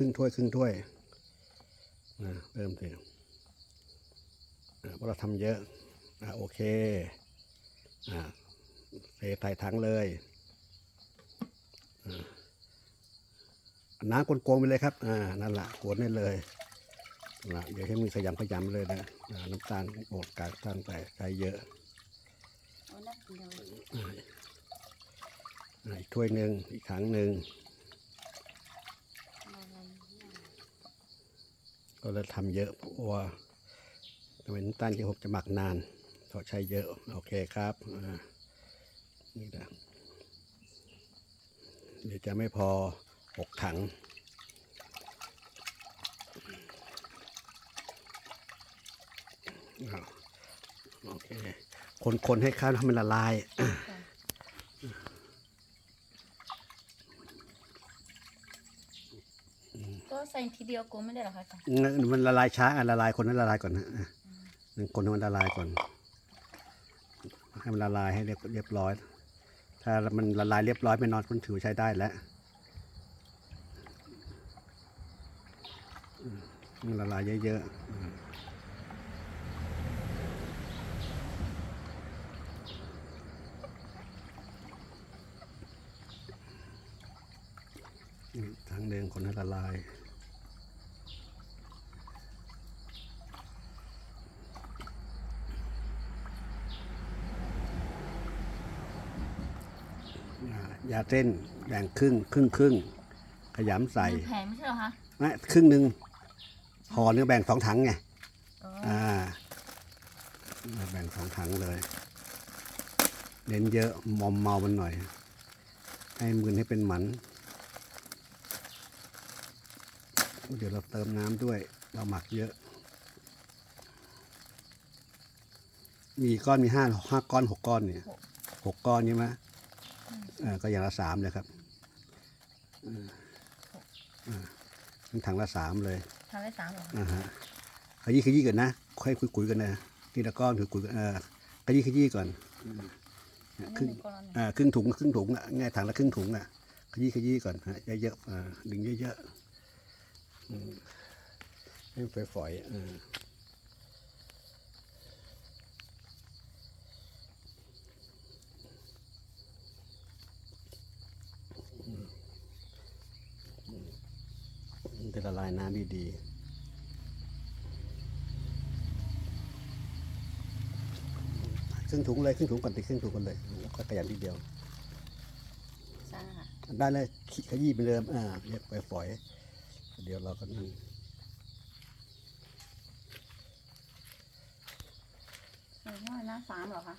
รึ่งถ้วยครึ่งถ้วยนะเริ่มสิอ่าเพราะเราทำเยอะอ่าโอเคอ่าเทใส่ถังเลยอ่าน้ำกลมๆไปเลยครับ อ่า นั่นแหละกวนได้เลยนั่นละอย่าให้มีขยำขยำเลยนะอ่าน้ำตาลโบดกากตั้งแต่ใส่เยอะเอานักเดียวอ่าอ่าอีกถ้วยหนึ่งอีกถังหนึ่ง อะไรเนี่ย ก็เลยทำเยอะเพราะว่าทำไมน้ำตาลที่หกจะหมักนานเพราะใช้เยอะ โอเคครับนี่นะเดี๋ยวจะไม่พอหกถังอโอเค คนๆให้ข้าวให้มันละลาย ก็ใส่ทีเดียวกูไม่ได้หรอคะอาจารย์มันละลายช้าอะละลายคนนั้นละลายก่อนนะอะคนให้มันละลายก่อน ให้มันละลายให้เรียบเรียบร้อย ถ้ามันละลายเรียบร้อยไม่นอนคุณถือใช้ได้แล้วมันละลายเยอะๆอืมอื มทางเดินคนให้ละลายอ่ายาเส้นแบ่งครึ่งครึ่งครึ่งขยำใส่หนึ่งแผงไม่ใช่เหรอคะไม่ครึ่งหนึ่งห่อเนื้อแบ่งสองถังไงอ๋ออ่าแบ่งสองถังเลยเน้นเยอะมอมเมามันหน่อย ให้มือให้เป็นหมัน เดี๋ยวเราเติมน้ำด้วย เราหมักเยอะ มีก้อนมีห้าห้าก้อนหกก้อนเนี่ยหกก้อนใช่ไหมเออก็อย่างละสามเลยครับเออเออนี่ถังละสามเลยทำได้สามเหรอคะอ่าฮะขยี้ขยี้ก่อนนะค่อยคุยๆกันนะทีละก้อนคุยๆกันเออขยี้ขยี้ก่อนอืมอันครึ่นี้งหนึ่งก้อนละหนึ่งอ่าครึ่งถุงครึ่งถุงอะง่ายถังละครึ่งถุงอะขยี้ขยี้ก่อนฮะเยอะๆอ่าดึงเยอะๆอืม ให้มันฝอยๆอ่าจะละลายน้ำดีๆครึ่งถุงเลยครึ่งถุงก่อนติดครึ่งถุงก่อนเลยแล้วก็ขยันทีเดียวได้เลยขยี้ไปเดิมอ่าเรียกไปฝอย เดี๋ยวเราก็นั่ง ใส่เท่าไหร่นะสามเหรอคะ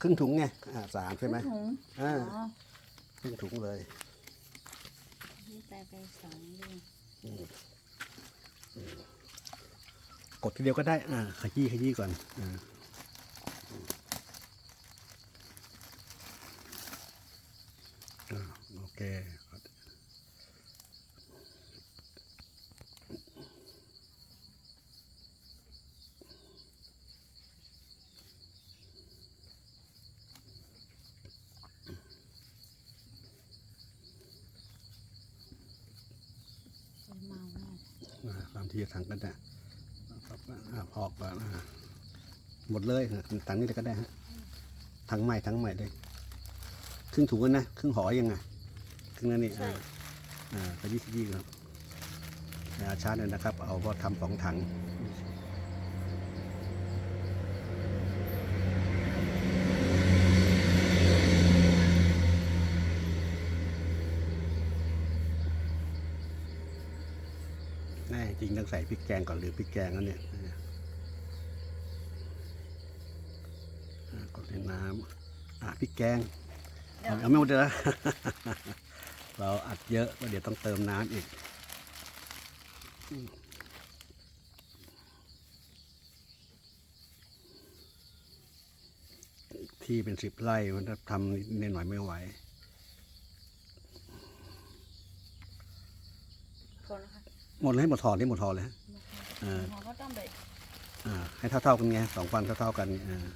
ครึ่งถุงไงอ่าสามใช่ไหมครึ่งถุงอ่าอ๋อครึ่งถุงเลยนี่ใส่ไปสองด้วยกดทีเดียวก็ได้ อ่า ขยี้ขยี้ก่อนอ่าอ่าโอเค เมาแน่ อ่าตาม ที่จะถังกันนะอ่าพอกก่อนอ่าหมดเลยอะถังนี้เลยก็ได้ฮะถังใหม่ถังใหม่เลยครึ่งถุงกันนะครึ่งหอยังไงครึ่งนั้นนี่ใช่อ่าอ่าขยี้ขยี้ครับอย่าช้าเลยนะครับ เอาก็ทำสองถัง แน่จริงต้อง ใส่พริกแกงก่อนหรือพริกแกงนั่นเนี่ยอ่ากดในน้ำอะพริกแกงเดี๋ยวเอาเอาไม่หมดเลยนะเราอัดเยอะก็เดี๋ยวต้องเติมน้ำอีกที่เป็นสิบไร่มันจะทำนิดหน่อยไม่ไหว หมดเลยให้หมดถอดนี่หมดถอนเลยฮะอ่าอ่าให้เท่าๆกันไงสองฟันเท่าๆกันอ่า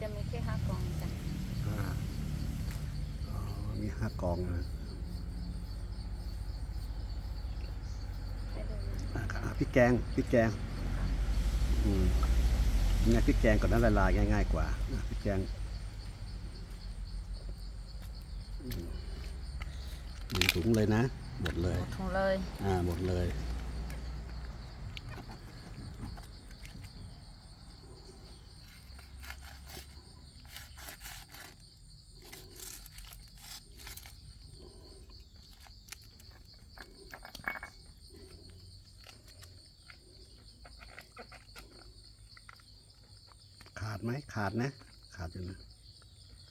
จะมีแค่ห้ากองจ้ะอ่าอ๋อมีห้ากองนะ แกงพริกแกงอืมเนี่ยพริกแกงก่อนนั้นละลายง่าย ๆ กว่าอะพริกแกงอืมหนึ่งถุงเลยนะหมดเลยหมดถุงเลย อ่าหมดเลย ขาดไหมขาดนะ ขาดอยู่นะ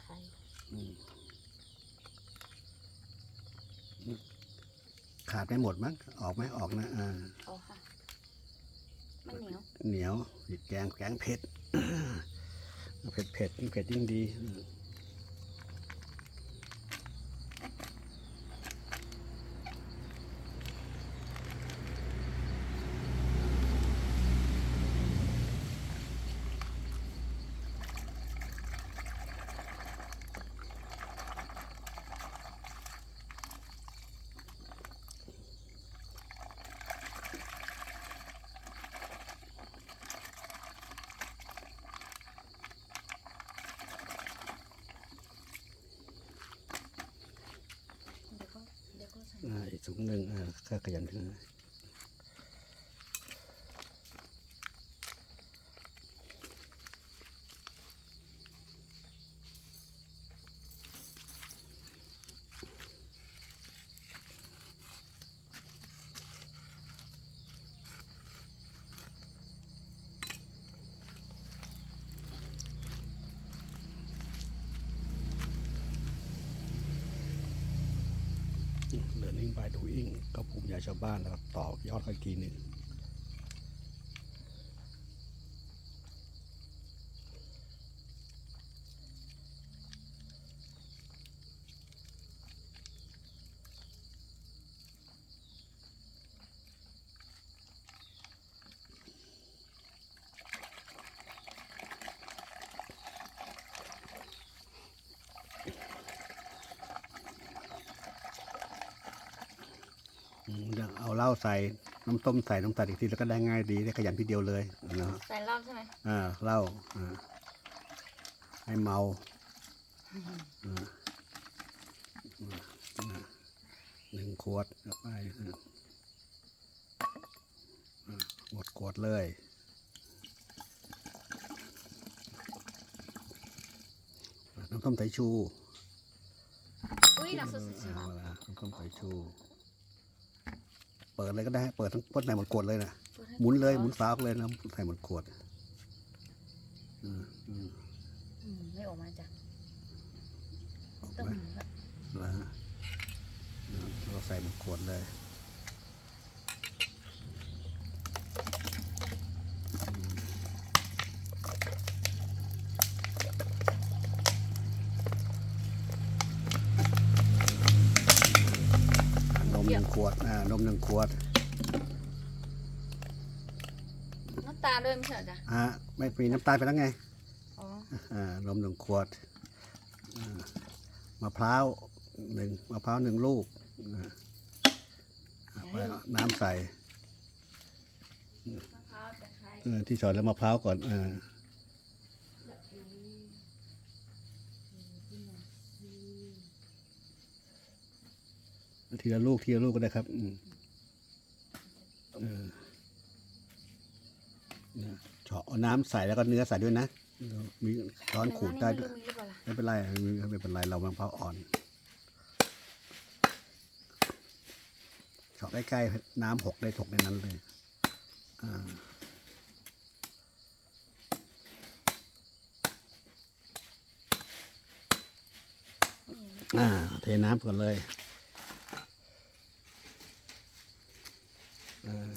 ไข่ขาดไม่หมดมั้งออกไหมออกนะอ่าเอาค่ะไม่เหนียวเหนียวผิดแกงแกงเผ็ดเผ็ดเผ็ดยิ่งเผ็ดยิ่งดีอืมเดี๋ยวก็เดี๋ยวก็ใสูงหนึ่งอ่าขยันขึ้น นะเดินนิ่งไปดูอิงก็ภูมิใจชาวบ้านนะครับต่อยอดขาอีกทีหนึ่ง อืม เดี๋ยวเอาเหล้าใส่น้ำต้มใส่น้ำตาลอีกทีแล้วก็ได้ง่ายดีได้ขยันทีเดียวเลยนะใส่เหล้าใช่ไหมอ่าเหล้าอ่าให้เมาอ่าอ่าหนึ่งขวดเอาไปอ่าอ่าหมดขวดเลยน้ำต้มสายชูอุ้ยน้ำซุปสีเอาขาวละน้ำส้มสายชู เปิดเลยก็ได้ เปิดทั้งพ่นในหมดขวดเลยนะหมุนเลยหมุนสาวเลยนะใส่หมดขวดอืมอืม อืมไม่ออกมาจ้ะ ออก ต้อง ไหม หมุนแบบ แล้วฮะเราใส่หมดขวดเลยอ่านมหนึ่งขวด อ่าน มหนึ่งขวดน้ำตาลด้วยไม่ใช่เหรอจ๊ะอ่าไม่มีน้ำตาลไปแล้วไงอ๋ออ่านมหนึ่งขวดอ่ามะพร้าวหนึ่งมะพร้าวหนึ่งลูกอ่าเอาไปเอาน้ำใส่มะพร้าวตะไคร้เออที่สอนแล้วมะพร้าวก่อนเออทีละลูกทีละลูกก็ได้ครับอืม เออเนี่ยเฉาะเอาน้ำใส่แล้วก็เนื้อใส่ด้วยนะ มีช้อนขูดได้ด้วยมีหรือเปล่าล่ะไม่เป็นไรไม่เป็นไรเรามะพร้าวอ่อนเฉาะใกล้ๆน้ำหกได้ถกในนั้นเลย อ่าอ่าเทน้ำก่อนเลยอ่า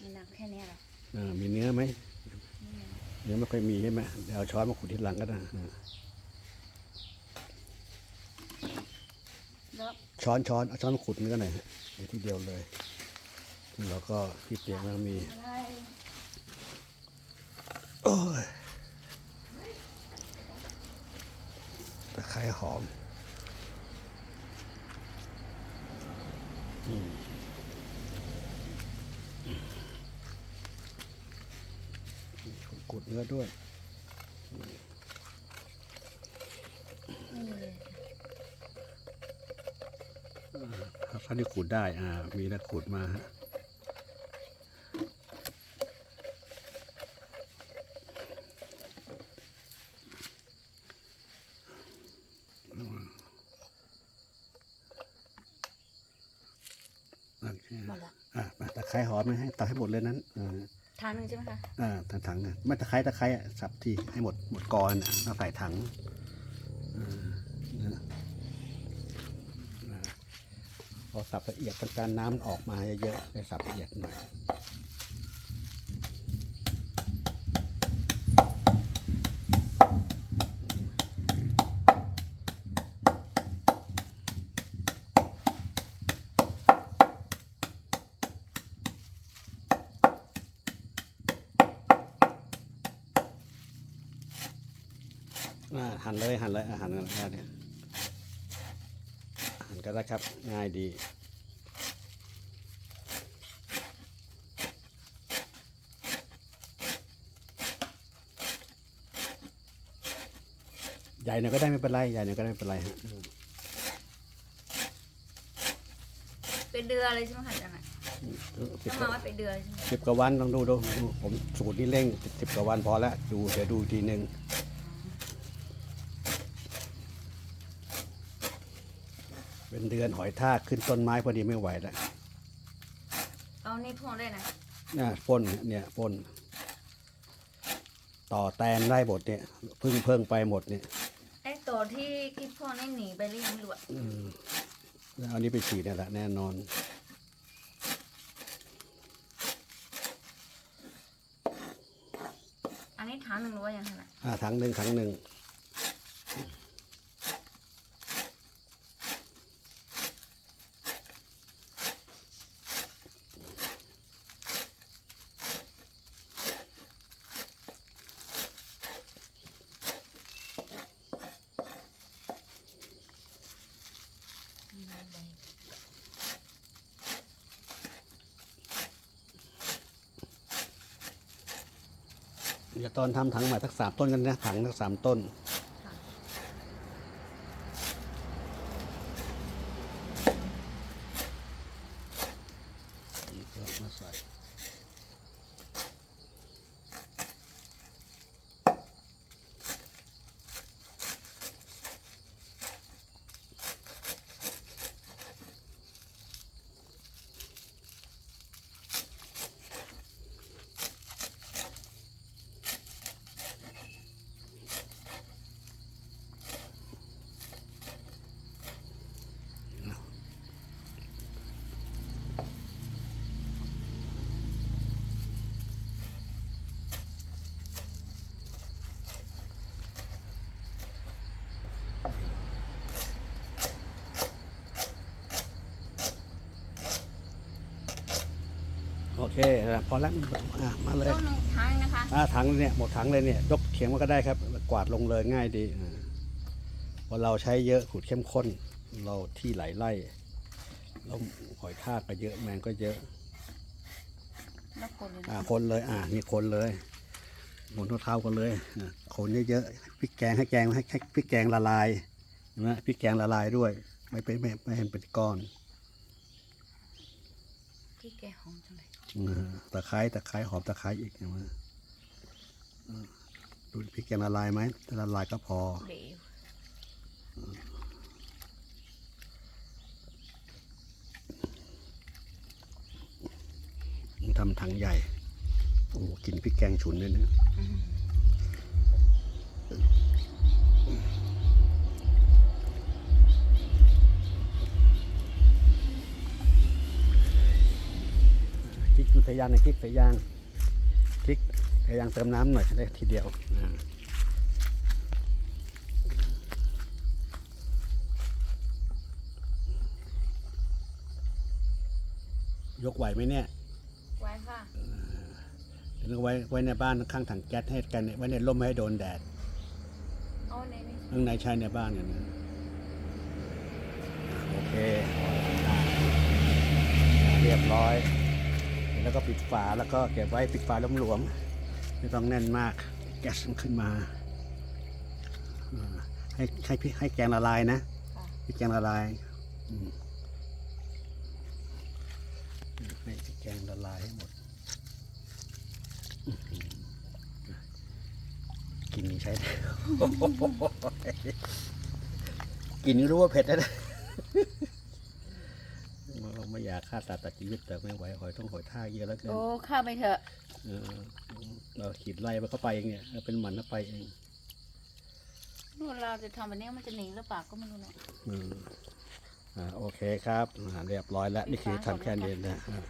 มีน้ำแค่เนี้ยเหรอ อ่า มีเนื้อไหมเนื้อไม่ค่อยมีใช่ไหมเดี๋ยวเอาช้อนมาขุดที่หลังก็ได้อ่าแล้วช้อนช้อนเอาช้อนมาขุดเนื้อหน่อยฮะเอาทีเดียวเลยแล้วก็ที่เตียงมันมีอะไรโอ้ยไคร้หอมอืม กดเนื้อด้วยไม่มีเลยถ้าเขาที่ขูดได้ อ่า มีแล้วขูดมาฮะโอเคหมดละอะมาตะไคร้หอมไหมให้ตักให้หมดเลยนั้นอ่า ทางหนึ่งใช่ไหมคะอ่าถังถังอะไม่ตะไคร้ตะไคร้อะสับทีให้หมดหมดกอนอะแล้วใส่ถังอ่านะนะพอสับละเอียดต้องการน้ำออกมาเยอะๆได้สับละเอียดหน่อยอ่า หั่นเลยหั่นเลยอาหารกันได้เนี่ยหั่นก็ได้ครับง่ายดีใหญ่หน่อยก็ได้ไม่เป็นไรใหญ่หน่อยก็ได้ไม่เป็นไรฮะเป็นเดือนเลยใช่ไหมคะอาจารย์อะสิบต้องมาว่าเป็นเดือนเลยใช่ไหมสิบกว่าวันลองดูดูดูผมสูตรนี้เร่งสิบกว่าวันพอแล้วดูเดี๋ยวดูอีกทีหนึ่ง เป็นเดือนหอยทากขึ้นต้นไม้พอดีไม่ไหวแล้วเอานี่พ่วงได้นะน่ะพ่นเนี่ยพ่นต่อแตนได้หมดเนี่ยพึ่งเพิ่งไปหมดเนี่ยไอ้ตัวที่คิดพ่วงนี่หนีไปหรือยังไม่รู้อะอืมแล้วเอานี้ไปฉีดเนี่ยแหละแน่นอน อันนี้ทานหนึ่งหรือว่ายังไงล่ะอ่าถังหนึ่งถังหนึ่ง เดี๋ยวตอนทำถังใหม่สักสามต้นกันนะถังสักสามต้นนี่ก็มาใส่ พอแล้วอะมาเลยต้นหนึ่งทานนะคะอ่าถังเนี่ยหมดถังเลยเนี่ยยกเขียงมาก็ได้ครับ กวาดลงเลยง่ายดีอ่าเพราะเราใช้เยอะขูดเข้มข้น เราที่หลายไร่แล้วหอยทากก็เยอะแมงก็เยอะแล้วคนเลยอ่านะคนเลยอ่านี่คนเลยหมุนเท้าๆกันเลยอ่าคนเยอะๆพริกแกงให้แกงให้ให้พริกแกงละลายเห็นะพริกแกงละลายด้วย ไม่เป็นไม่ไม่ให้เป็นก้อนพี่แกหอมจังเลยอ่า ตะไคร้ตะไคร้หอมตะไคร้อีกเห็นไหมอ่าดูพริกแกงละลายไหมถ้าละลายก็พอทำถังใหญ่ โอ้กลินพริกแกงฉุนเลยนะ ใส่ยางในพริกใส่ยางพริกใส่ยางเติมน้ำหน่อยได้ทีเดียวอ่ายกไหวไหมเนี่ยไว้ค่ะหรือไว้ไว้ในบ้านข้างถังแก๊สให้กันไว้ในร่มไม่ให้โดนแดดเอาในนี้ใช่ข้างในใช้ในบ้านกันนะโอเค เรียบร้อย แล้วก็ปิดฝาแล้วก็เก็บไว้ปิดฝาหลวมๆไม่ต้องแน่นมากแก๊สมันขึ้นมา ให้ให้พี่ให้แกงละลายนะค่ะให้แกงละลายให้แกงละลายให้หมดกินนี่ใช้ได้กินนี่รู้ว่าเผ็ดแล้วนะไม่อ ยากฆ่าสัตว์ตัดชีวิตแต่ไม่ไหวหอยต้องหอยท่ากเยอะแล้วเกินโอ้ข้าไปเถอะเออเราขีดไล่มันเข้าไปเองเนี่ยเป็นหมันเข้าไปเองนู่นเราจะทำแบบนี้มันจะหนีหรือเปล่าก็ไม่รู้เนาะอืมอ่าโอเคครับอ่าเรียบร้อยแล้วนี่คือทำแค่นี้นะอ่า